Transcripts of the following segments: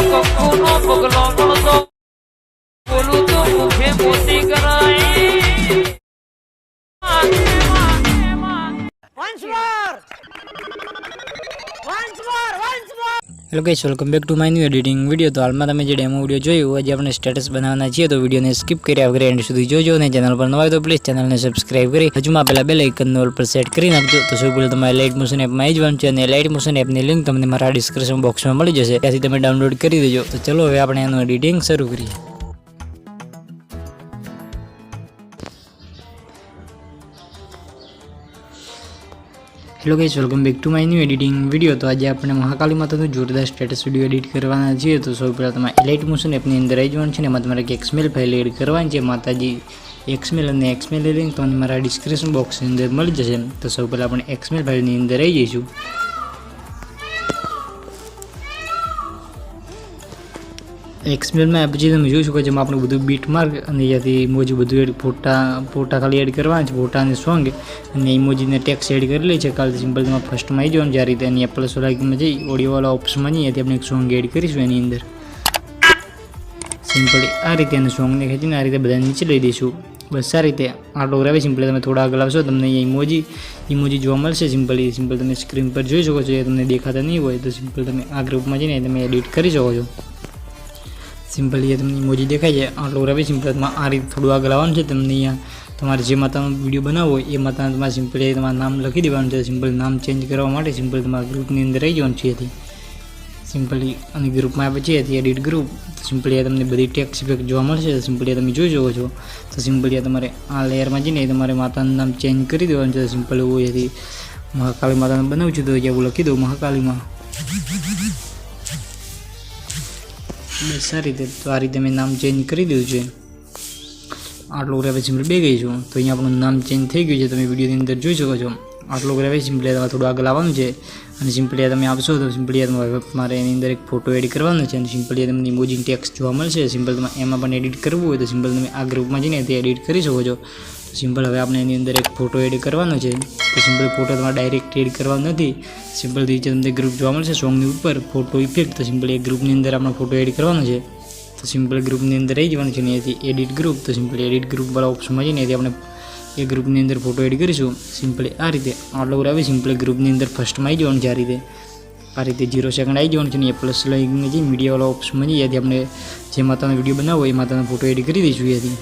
કંકુનો પગલો મળતો બોલું તો મુખે મોતી કરાય hello guys welcome back to my new editing video તો હાલમાં તમે જે ડેમો વીડિયો જોયું, આજે આપણે સ્ટેટસ બનાવવાના છીએ, તો વિડીયોને સ્કીપ કર્યા વગર એન્ડ સુધી જોજો અને ચેનલ પર નવા તો પ્લીઝ ચેનલને સબસ્ક્રાઇબ કરી હજુમાં પહેલાં બે લાઇકન ઓલ પર સેટ કરી નાખજો. તો સૌ પહેલાં તમારે લાઇટ મોશન એપમાં આવી જવાનું છે અને લાઇટ મોશન એપની લિંક તમને મારા ડિસ્ક્રિપ્શન બોક્સમાં મળી જશે. ત્યાંથી તમે ડાઉનલોડ કરી દેજો. તો ચલો હવે આપણે એનું એડિટિંગ શરૂ કરીએ. Hello guys welcome back to my new editing video તો આજે આપણે મહાકાલી માતાનું જોરદાર સ્ટેટસ વીડિયો એડિટ કરવાના છીએ. તો સૌ પહેલાં તમારે એલાઇટ મોશન એપની અંદર આવી જવાનું છે ને એમાં તમારે એક એક્સમેલ ફાઇલ એડ કરવાની છે. માતાજી એક્સમેલ અને એક્સમેલ લિંક તમને મારા ડિસ્ક્રિપ્શન બોક્સની અંદર મળી જશે. તો સૌ પહેલાં આપણે એક્સમેલ ફાઇલની અંદર આવી જઈશું. એક્સમેલમાં પછી તમે જોઈ શકો છો આપણે બધું બીટ માર્ક અને ત્યાંથી ઇમોજી બધું એડ ફોટા ફોટા ખાલી એડ કરવાના છે, ફોટા અને સોંગ અને ઇમોજીને ટેક્સ એડ કરી લે છે. કાલે સિમ્પલ તમે ફર્સ્ટમાં આવી જવાનું, જ્યારે રીતે એની પ્લસ લાગીમાં જઈ ઓડિયોવાળા ઓપ્શનમાં જઈએ, ત્યાંથી આપણે એક સોંગ એડ કરીશું એની અંદર. સિમ્પલી આ રીતે એને સોંગને ખેંચીને આ રીતે બધા નીચે લઈ દઈશું. બસ આ રીતે આટલો ગ્રાવે સિમ્પલ તમે થોડા આગળ આવશો, તમને અહીંયા ઇમોજી ઇમોજી જોવા મળશે. સિમ્પલી સિમ્પલ તમે સ્ક્રીન પર જોઈ શકો છો, એ તમને દેખાતા નહીં હોય, તો સિમ્પલ તમે આ ગ્રુપમાં જઈને તમે એડિટ કરી શકો છો. સિમ્પલી તમને ઇમોજી દેખાય છે. આટલો ગ્રાવે સિમ્પલમાં આ રીતે થોડું આગળ આવવાનું છે, તમને અહીંયા તમારે જે માતાનો વીડિયો બનાવવો હોય, એ માતાને તમારે સિમ્પલી તમારું નામ લખી દેવાનું છે. સિમ્પલ નામ ચેન્જ કરવા માટે સિમ્પલ તમારા ગ્રુપની અંદર રહી જવાનું છે સિમ્પલી અને ગ્રુપમાં આવે છે એથી એડિટ ગ્રુપ સિમ્પલી તમને બધી ટેક્સ ઇફેક્ટ જોવા મળશે. સિમ્પલી તમે જોઈ શકો છો. તો સિમ્પલી તમારે આ લેયરમાં જઈને તમારે માતાનું નામ ચેન્જ કરી દેવાનું છે. સિમ્પલ હોય એથી મહાકાળી માતાનું બનાવું છું તો એવું લખી દઉં મહાકાળીમાં. બસ સારી રીતે તો આ રીતે મેં નામ ચેન્જ કરી દીધું છે. આટલું ગ્રાવે પછી બે ગઈ છું. તો અહીંયા આપણું નામ ચેન્જ થઈ ગયું છે, તમે વિડીયોની અંદર જોઈ શકો છો. આટલો ગ્રાવે સિમ્પલી તમારે થોડું આગળ આવવાનું છે. અને સિમ્પલી તમે આપશો તો સિમ્પલી તમારે એની અંદર એક ફોટો એડિટ કરવાનો છે. અને સિમ્પલી તમને ઇમોજીન ટેક્સ જોવા મળશે. સિમ્પલ તમે એમાં પણ એડિટ કરવું હોય તો સિમ્પલ તમે આ ગ્રુપમાં જઈને તે એડિટ કરી શકો છો. સિમ્પલ હવે આપણે એની અંદર એક ફોટો એડિટ કરવાનો છે. તો સિમ્પલ ફોટો તમારે ડાયરેક્ટ એડ કરવાનો નથી. સિમ્પલ રીતે તમને ગ્રુપ જોવા મળશે સોંગની ઉપર ફોટો ઇફેક્ટ તો સિમ્પલ એ ગ્રુપની અંદર આપણે ફોટો એડ કરવાનો છે. તો સિમ્પલ ગ્રુપની અંદર રહી જવાનું છે ને એથી એડિટ ગ્રુપ તો સિમ્પલ એડિટ ગ્રુપ વાળા ઓપ્શનમાં જઈને એથી આપણે એ ગ્રુપની અંદર ફોટો એડ કરીશું. સિમ્પલી આ રીતે. આટલો આવે સિમ્પલી ગ્રુપની અંદર ફર્સ્ટમાં આવી જવાનું છે આ રીતે. આ રીતે જીરો સેકન્ડ આવી જવાનું છે ને એ પ્લસ લઈને જે મીડિયાવાળો ઓપ્શનમાં જઈએ ત્યાંથી આપણે જે માતાનો વીડિયો બનાવો, એ માતાનો ફોટો એડ કરી દઈશું એથી.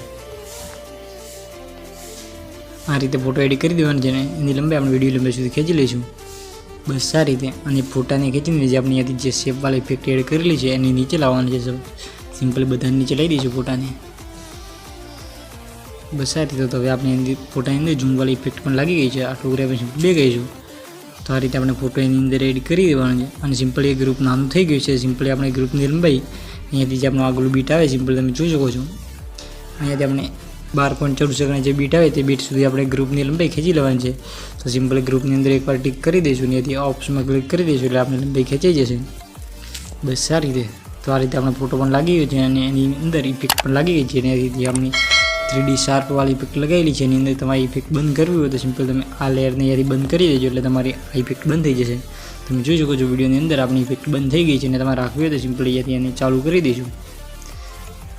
આ રીતે ફોટો એડિટ કરી દેવાનો છે ને, એની લંબાઈ આપણે વીડિયો લંબાઈ સુધી ખેંચી લઈશું. બસ આ રીતે. અને ફોટાને ખેંચીને જે આપણે અહીંયાથી જે શેપવાળા ઇફેક્ટ એડ કરેલી છે, એની નીચે લાવવાની છે. સિમ્પલ બધાને નીચે લઈ દઈશું ફોટાને. બસ આ રીતે તો હવે આપણે એની ફોટાની અંદર ઝૂમવાળી ઇફેક્ટ પણ લાગી ગઈ છે. આટલું ગ્રેવેશન બે ગઈશું તો આ રીતે આપણે ફોટો એની અંદર એડ કરી દેવાનું છે. અને સિમ્પલ એ ગ્રુપ નાનું થઈ ગયું છે. સિમ્પલી આપણે ગ્રુપની લંબાઈ અહીંયાથી જે આપણું આગળ બીટ આવે સિમ્પલ તમે જોઈ શકો છો. અહીંયાથી આપણે બાર પોઈન્ટ ચૌદ સેકન્ડ જે બીટ આવે, તે બીટ સુધી આપણે ગ્રુપની લંબાઈ ખેંચી લેવાની છે. તો સિમ્પલ ગ્રુપની અંદર એકવાર ટીક કરી દઈશું ત્યાંથી ઓપ્શનમાં ક્લિક કરી દઈશું એટલે આપણે લંબાઈ ખેંચાઈ જશે. બસ આ રીતે. તો આ રીતે આપણો ફોટો પણ લાગી ગયો છે અને એની અંદર ઇફેક્ટ પણ લાગી ગઈ છે. અને એથી આપણી થ્રી ડી શાર્પવાળી ઇફેક્ટ લગાવેલી છે, એની અંદર તમારી ઇફેક્ટ બંધ કરવી હોય તો સિમ્પલ તમે આ લેયરને યારી બંધ કરી દેજો એટલે તમારી આ ઇફેક્ટ બંધ થઈ જશે. તમે જોઈ શકો છો વિડીયોની અંદર આપણી ઇફેક્ટ બંધ થઈ ગઈ છે અને તમારે રાખવી હોય તો સિમ્પલ અહીંયાથી એને ચાલુ કરી દઈશું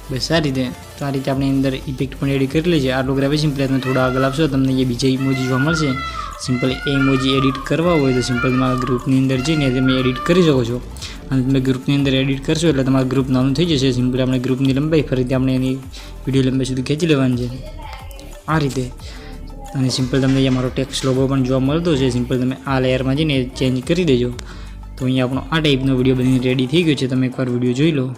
બસ આ રીતે, તો આ રીતે આપણે અંદર ઇફેક્ટ પણ એડિટ કરેલી છે આટલો ગ્રાફે સિમ્પલ તમે થોડા આગળ આપશો, તમને એ બીજા ઇમોજી જોવા મળશે. સિમ્પલ એ ઇમોજી એડિટ કરવા હોય તો સિમ્પલ તમારા ગ્રુપની અંદર જઈને તમે એડિટ કરી શકો છો. અને તમે ગ્રુપની અંદર એડિટ કરશો એટલે તમારું ગ્રુપ નાનું થઈ જશે. સિમ્પલ આપણે ગ્રુપની લંબાઈ ફરીથી આપણે એની વીડિયો લંબાઈ સુધી ખેંચી લેવાની છે. આ રીતે. અને સિમ્પલ તમને અહીંયા મારો ટેક્સ લોગો પણ જોવા મળતો છે. સિમ્પલ તમે આ લેયરમાં જઈને ચેન્જ કરી દેજો. તો અહીંયા આપણો આ ટાઈપનો વીડિયો બનીને રેડી થઈ ગયો છે. તમે એકવાર વીડિયો જોઈ લો.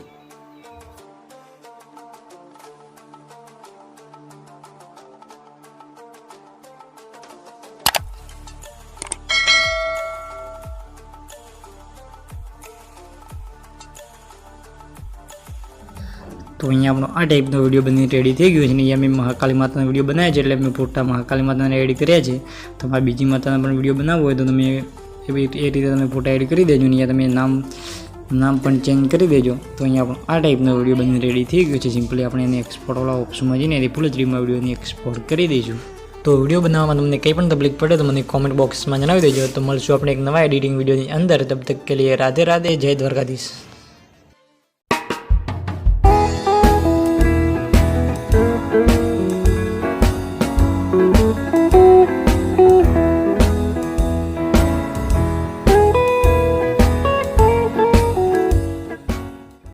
તો અહીંયા આપણો આ ટાઈપનો વીડિયો બની રેડી થઈ ગયો છે ને અહીંયા મેં મહાકાલી માતાનો વીડિયો બનાવ્યા છે એટલે મેં ફોટા મહાકાલી માતાને એડ કર્યા છે. તમારે બીજી માતાનો પણ વીડિયો બનાવવો હોય તો તમે એવી એ રીતે તમે ફોટા એડ કરી દેજો ને અહીંયા તમે નામ નામ પણ ચેન્જ કરી દેજો. તો અહીંયા આપણો આ ટાઈપનો વીડિયો બની રેડી થઈ ગયો છે. સિમ્પલી આપણે એને એક્સપોર્ટવાળા ઓપ્શનમાં જઈને થ્રીમાં વિડીયોની એક્સપોર્ટ કરી દઈશું. તો વીડિયો બનાવવામાં તમને કંઈ પણ તકલીફ પડે તો મને કોમેન્ટ બોક્સમાં જણાવી દેજો. તો મળશું આપણે એક નવા એડિટિંગ વિડીયોની અંદર. તબ તક કે લીએ રાધે રાધે. જય દ્વારકાધીશ.